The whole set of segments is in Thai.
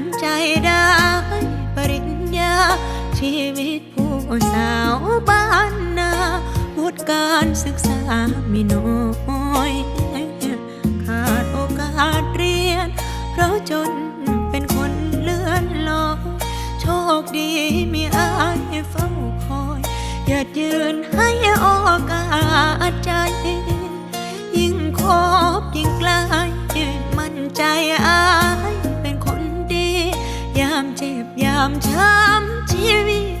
อนใจได้ปริญญา ชีวิตผู้สาวบ้านนาวุฒิการศึกษามีน้อยขาดโอกาสเรียน เพราะจนเป็นคนเลื่อนลอยโชคดีมีอายเฝ้าคอย อย่ายืนให้โอกาสใจามเจ็บยามช้ำชีวิต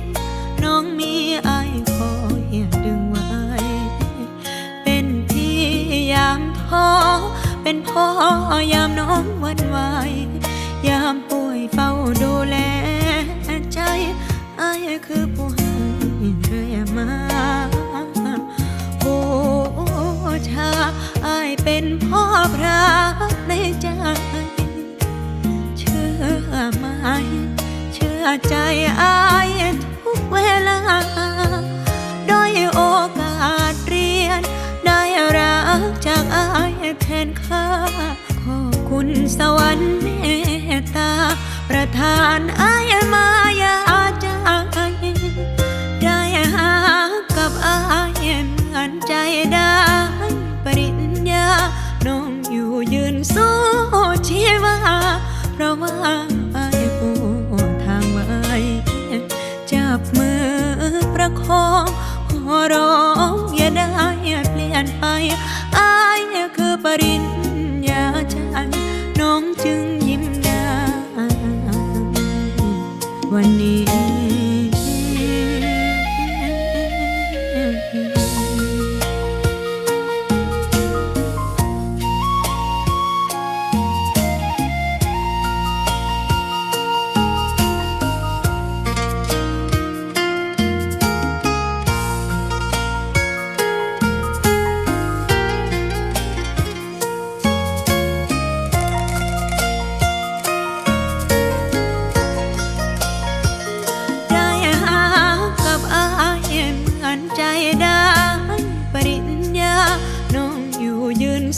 น้องมีอายคอยดึงไว้ เป็นพี่ยามท้อเป็นพ่อยามน้องหวันไหวยามป่วยเฝ้าดูแลใจอายคือผู้ให้เรื่อย ใจอายทุกเวลาโดยโอกาสเรียน ได้รักจากอายแทนค่า ขอบคุณสวรรค์เมตตา ประทานอายมา อประคองขอร้องอย่าได้เปลี่ยนไปอายคือปริญญาฉันน้องจึงยิ้มได้วันนี้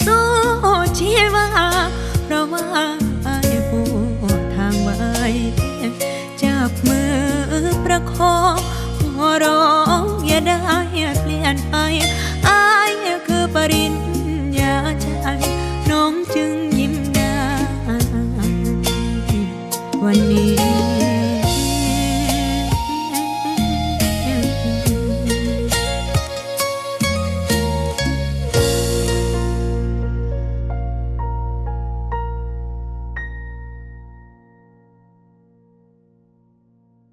สู้ชีวาเพราะว่าอายปูทางไว้จับมือประคองขอร้องอย่าได้เปลี่ยนไปอายคือปริญญาฉันน้องจึงยิ้มได้วันนี้